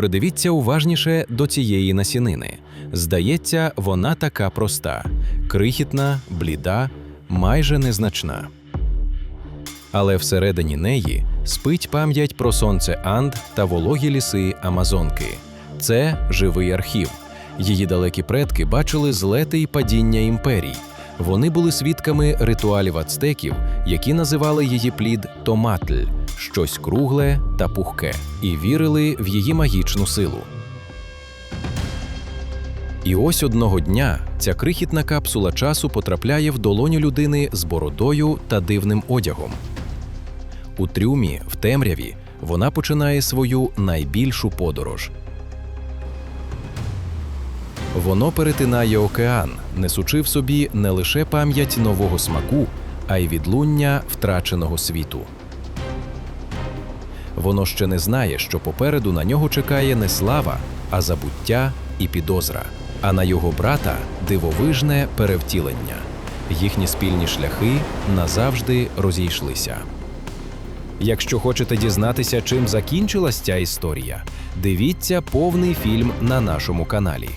Придивіться уважніше до цієї насінини. Здається, вона така проста, крихітна, бліда, майже незначна. Але всередині неї спить пам'ять про сонце Анд та вологі ліси Амазонки. Це живий архів. Її далекі предки бачили злети й падіння імперій. Вони були свідками ритуалів ацтеків, які називали її плід томатль щось кругле та пухке, і вірили в її магічну силу. І ось одного дня ця крихітна капсула часу потрапляє в долоню людини з бородою та дивним одягом. У трюмі, в темряві, вона починає свою найбільшу подорож. Воно перетинає океан, несучи в собі не лише пам'ять нового смаку, а й відлуння втраченого світу. Воно ще не знає, що попереду на нього чекає не слава, а забуття і підозра, а на його брата дивовижне перевтілення. Їхні спільні шляхи назавжди розійшлися. Якщо хочете дізнатися, чим закінчилась ця історія, дивіться повний фільм на нашому каналі.